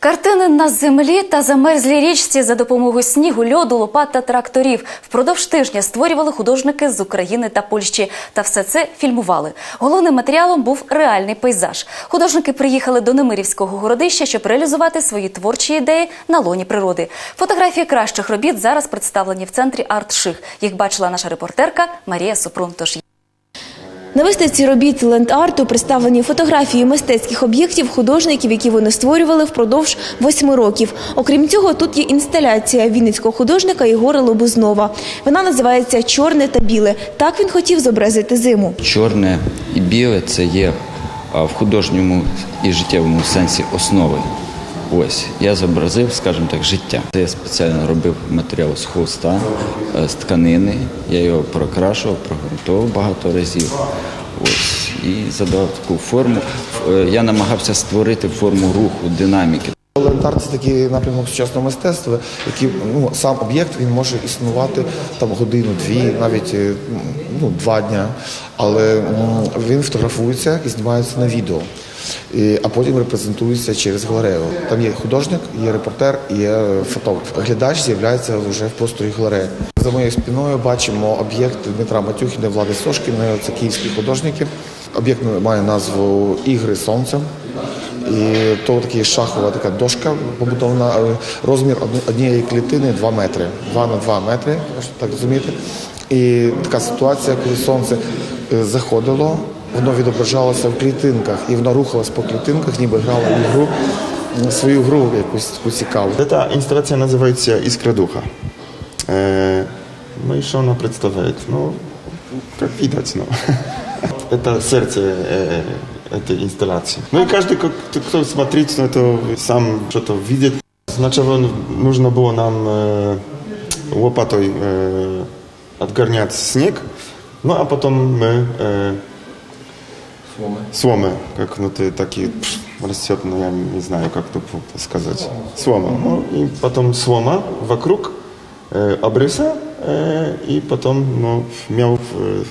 Картини на землі та замерзлій річці за допомогою снігу, льоду, лопат та тракторів впродовж тижня створювали художники з України та Польщі. Та все це фільмували. Головним матеріалом був реальний пейзаж. Художники приїхали до Немирівського городища, щоб реалізувати свої творчі ідеї на лоні природи. Фотографії кращих робіт зараз представлені в центрі «Артших». Їх бачила наша репортерка Марія Супрун. Тож На виставці робіт ленд-арту представлені фотографії мистецьких об'єктів художників, які вони створювали впродовж восьми років. Окрім цього, тут є інсталяція вінницького художника Єгора Лобузнова. Вона називається Чорне та біле. Так він хотів зобразити зиму. Чорне і біле це є в художньому і життєвому сенсі основи. Ось я зобразив, скажімо так, життя. Це я спеціально робив матеріал з холста, е, з тканини. Я його прокрашував, прогрунтував багато разів. Ось і задав таку форму. Е, Я намагався створити форму руху, динаміки. Ленд-арт – це такий напрямок сучасного мистецтва, який ну сам об'єкт він може існувати там годину-дві, навіть е, ну два дня, але він фотографується і знімається на відео. А потім репрезентується через галерею. Там є художник, є репортер, є фотограф. Глядач з'являється вже в просторі галереї. За моєю спиною бачимо об'єкт Дмитра Матюхіна, Влади Сошкіної, це київські художники. Об'єкт має назву Ігри сонцем. І то така шахова така дошка побудована, е, розмір однієї клітини 2 метри, 2 на 2 метри, так розуміти. І така ситуація, коли сонце е, заходило, воно відображалося в клітинках, і воно рухалось по клітинках, ніби грало ігру, м, свою гру якусь таку цікаву. Эта инсталляция называется «Искра духа». Э, Ну и что она представляет? Ну, как видать, ну. Это сердце э, этой инсталляции. Ну и каждый, как- кто, кто смотрит на это, сам что-то видит. Сначала нужно было нам э, лопатой э, отгонять снег, ну а потом мы э, Сломы, как внутри такие пш, растет, ну я не знаю, как тут сказать. Слома. Ну, и потом слома вокруг э, обрыса, э, и потом ну, мел э,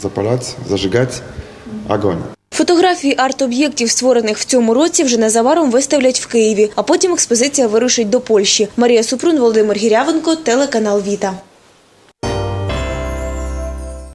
запалять, зажигать огонь. Фотографії арт-об'єктів, створених в цьому році, вже незабаром виставлять в Києві, а потім експозиція вирушить до Польщі. Марія Супрун, Володимир Гірявенко, телеканал Віта.